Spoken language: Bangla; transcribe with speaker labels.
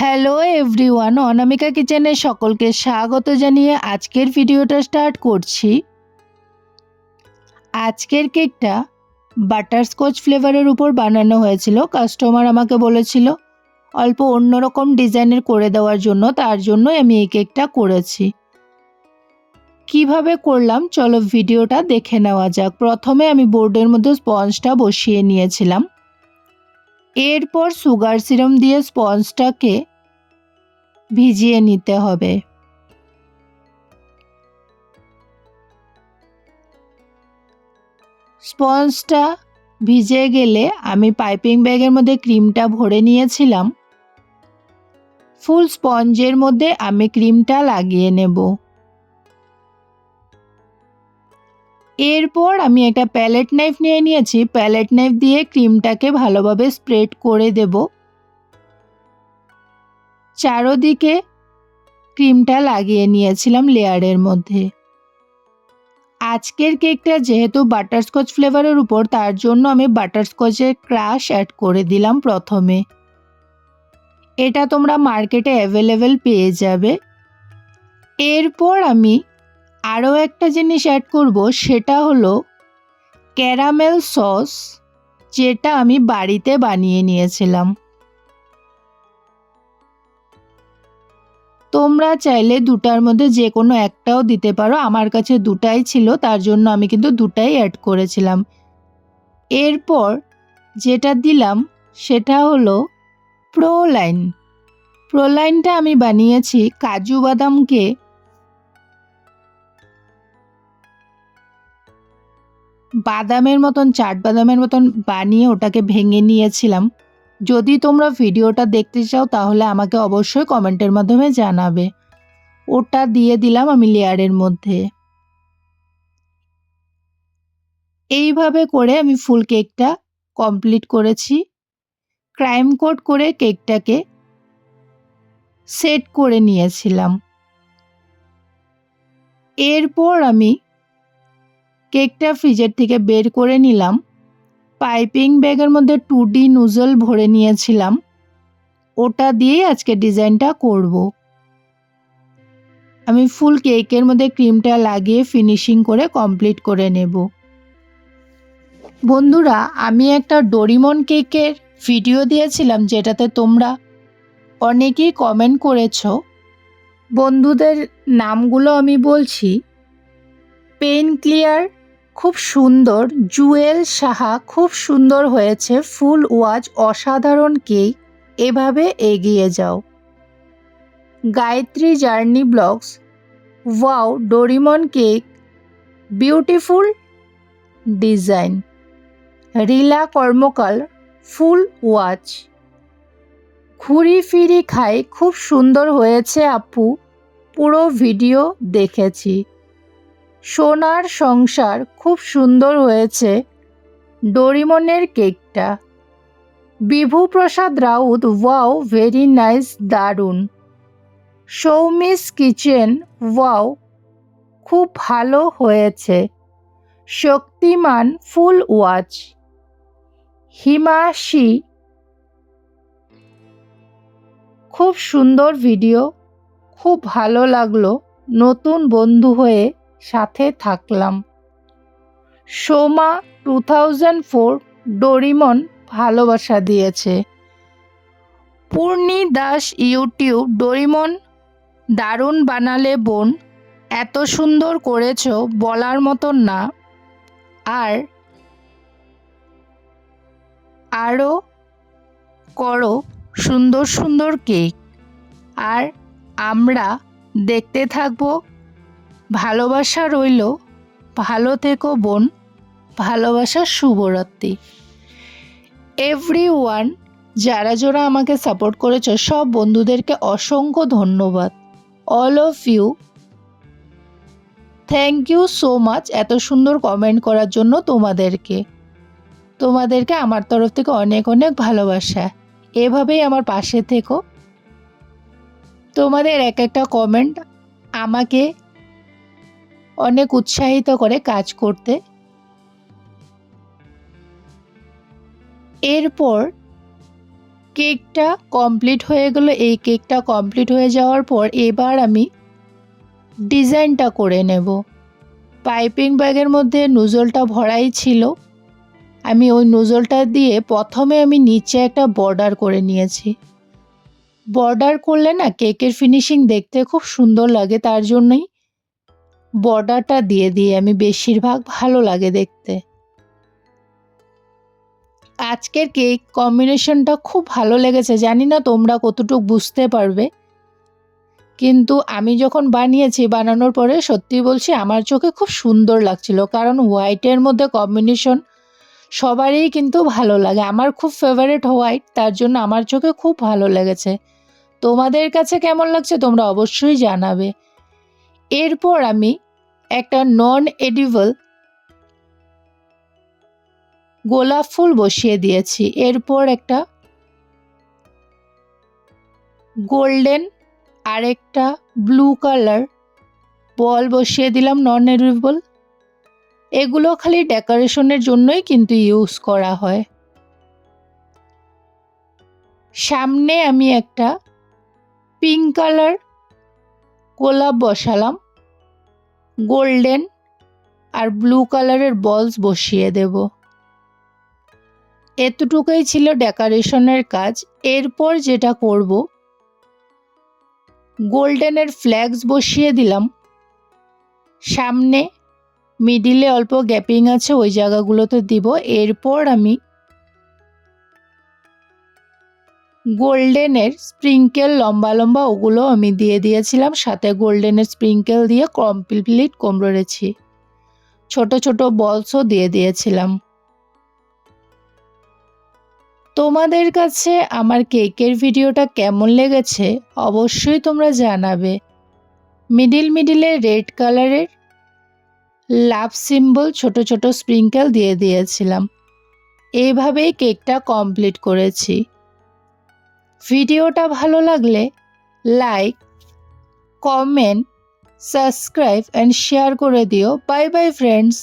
Speaker 1: হ্যালো এভরিওয়ান অনামিকা কিচেনে সকলকে স্বাগত জানিয়ে আজকের ভিডিওটা স্টার্ট করছি। আজকের কেকটা বাটারস্কচ ফ্লেভারের উপর বানানো হয়েছিল। কাস্টমার আমাকে বলেছিল, অল্প অন্যরকম ডিজাইনের করে দেওয়ার জন্য, তার জন্য আমি এই কেকটা করেছি। কীভাবে করলাম? চলো ভিডিওটা দেখে নেওয়া যাক। প্রথমে আমি বোর্ডের মধ্যে স্পঞ্জটা বসিয়ে নিয়েছিলাম। এরপর সুগার সিরাম দিয়ে স্পঞ্জটাকে ভিজিয়ে নিতে হবে। স্পঞ্জটা ভিজে গেলে আমি পাইপিং ব্যাগের মধ্যে ক্রিমটা ভরে নিয়েছিলাম। ফুল স্পঞ্জের মধ্যে আমি ক্রিমটা লাগিয়ে নেব। এরপর আমি একটা প্যালেট নাইফ নিয়ে নিয়েছি। প্যালেট নাইফ দিয়ে ক্রিমটাকে ভালোভাবে স্প্রেড করে দেব। চারোদিকে ক্রিমটা লাগিয়ে নিয়েছিলাম লেয়ারের মধ্যে। আজকের কেকটা যেহেতু বাটারস্কচ ফ্লেভারের উপর, তার জন্য আমি বাটারস্কচের ক্রাশ অ্যাড করে দিলাম প্রথমে। এটা তোমরা মার্কেটে অ্যাভেলেবেল পেয়ে যাবে। এরপর আমি আরও একটা জিনিস অ্যাড করব, সেটা হলো ক্যারামেল সস যেটা আমি বাড়িতে বানিয়ে নিয়েছিলাম। তোমরা চাইলে দুটার মধ্যে যে কোনো একটাও দিতে পারো। আমার কাছে দুটাই ছিল, তার জন্য আমি কিন্তু দুটাই অ্যাড করেছিলাম। এরপর যেটা দিলাম, সেটা হলো প্রোলাইন প্রোলাইনটা আমি বানিয়েছি কাজু বাদামকে বাদামের মতন, চাট বাদামের মতন বানিয়ে ওটাকে ভেঙে নিয়েছিলাম। যদি তোমরা ভিডিওটা দেখতে চাও, তাহলে আমাকে অবশ্যই কমেন্টের মাধ্যমে জানাবে। ওটা দিয়ে দিলাম আমি লেয়ারের মধ্যে। এইভাবে করে আমি ফুল কেকটা কমপ্লিট করেছি। ক্রাইম কোড করে কেকটাকে সেট করে নিয়েছিলাম। এরপর আমি কেকটা ফ্রিজের থেকে বের করে নিলাম। পাইপিং ব্যাগের মধ্যে টু ডি নুজল ভরে নিয়েছিলাম। ওটা দিয়েই আজকে ডিজাইনটা করব। আমি ফুল কেকের মধ্যে ক্রিমটা লাগিয়ে ফিনিশিং করে কমপ্লিট করে নেব। বন্ধুরা, আমি একটা ডোরিমন কেকের ভিডিও দিয়েছিলাম যেটাতে তোমরা অনেকেই কমেন্ট করেছ। বন্ধুদের নামগুলো আমি বলছি। পেন ক্লিয়ার খুব সুন্দর। জুয়েল সাহা খুব সুন্দর হয়েছে। ফুল ওয়াজ, অসাধারণ কেক। এভাবে এগিয়ে যাও। Gayatri journey blogs. Wow, Doraemon cake. Beautiful design. Rila Karmakar, full watch ঘুরি ফিরি খাই, খুব সুন্দর হয়েছে আপু। পুরো ভিডিও দেখেছি। সোনার সংসার খুব সুন্দর হয়েছে। ডোরিমনের কেকটা। Bibhu Prasad Raut, wow, very nice, দারুণ। সৌমিস কিচেন, ওয়াও, খুব ভালো হয়েছে। শক্তিমান, ফুল ওয়াচ। হিমাশি, খুব সুন্দর ভিডিও, খুব ভালো লাগল। নতুন বন্ধু হয়ে সাথে থাকলাম। Soma two thousand four Doraemon ভালোবাসা দিয়েছে। পূর্ণি দাস ইউটিউব ডোরিমন দারুণ বানালে বোন, এত সুন্দর করেছ বলার মতন না। আর আরও করো সুন্দর সুন্দর কেক। আর আমরা দেখতে থাকব ভালোবাসা রইল ভালো থেকো বোন, ভালোবাসা শুভরাত্রি। এভরি ওয়ান যারা যারা আমাকে সাপোর্ট করেছ, সব বন্ধুদেরকে অসংখ্য ধন্যবাদ। All of you thank you so much এত সুন্দর কমেন্ট করার জন্য তোমাদেরকে। তোমাদেরকে আমার তরফ থেকে অনেক অনেক ভালোবাসা। এভাবেই আমার পাশে থেকো। তোমাদের এক একটা কমেন্ট আমাকে অনেক উৎসাহিত করে কাজ করতে। এরপর কেকটা কমপ্লিট হয়ে গেল। এই কেকটা কমপ্লিট হয়ে যাওয়ার পর এবার আমি ডিজাইনটা করে নেব। পাইপিং ব্যাগের মধ্যে নুজলটা ভরাই ছিল। আমি ওই নুজলটা দিয়ে প্রথমে আমি নিচে একটা বর্ডার করে নিয়েছি। বর্ডার করলে না কেকের ফিনিশিং দেখতে খুব সুন্দর লাগে, তার জন্যই বর্ডারটা দিয়ে দিয়ে আমি বেশিরভাগ ভালো লাগে দেখতে। আজকের কেক কম্বিনেশনটা খুব ভালো লেগেছে, জানি না তোমরা কতটুকু বুঝতে পারবে। কিন্তু আমি যখন বানিয়েছি, বানানোর পরে সত্যি বলছি, আমার চোখে খুব সুন্দর লাগছিল, কারণ হোয়াইটের মধ্যে কম্বিনেশন সবারই কিন্তু ভালো লাগে। আমার খুব ফেভারিট হোয়াইট তার জন্য আমার চোখে খুব ভালো লেগেছে। তোমাদের কাছে কেমন লাগছে তোমরা অবশ্যই জানাবে। এরপর আমি একটা নন এডিবল গোলাপ ফুল বসিয়ে দিয়েছি। এরপর একটা গোল্ডেন আরেকটা ব্লু কালার বল বসিয়ে দিলাম নন এডিবল এগুলো খালি ডেকোরেশনের জন্যই কিন্তু ইউজ করা হয়। সামনে আমি একটা পিঙ্ক কালার গোলাপ বসালাম। গোল্ডেন আর ব্লু কালারের বলস বসিয়ে দেব। এতটুকুই ছিল ডেকোরেশনের কাজ। এরপর যেটা করব, গোল্ডেনের ফ্ল্যাগস বসিয়ে দিলাম। সামনে, মিডিলে অল্প গ্যাপিং আছে, ওই জায়গাগুলোতে দিব। এরপর আমি গোল্ডেনের স্প্রিঙ্কেল লম্বা লম্বা ওগুলো আমি দিয়ে দিয়েছিলাম, সাথে গোল্ডেনের স্প্রিঙ্কেল দিয়ে কমপ্লিট কমড়েছি ছোট ছোট বলসও দিয়ে দিয়েছিলাম। তোমাদের কাছে আমার কেকের ভিডিওটা কেমন লেগেছে অবশ্যই তোমরা জানাবে। মিডিল মিডিলে রেড কালারের লাভ সিম্বল ছোট ছোট স্প্রিঙ্কেল দিয়ে দিয়েছিলাম। এইভাবেই কেকটা কমপ্লিট করেছি। ভিডিওটা ভালো লাগলে like comment subscribe and share করে দিও। Bye bye friends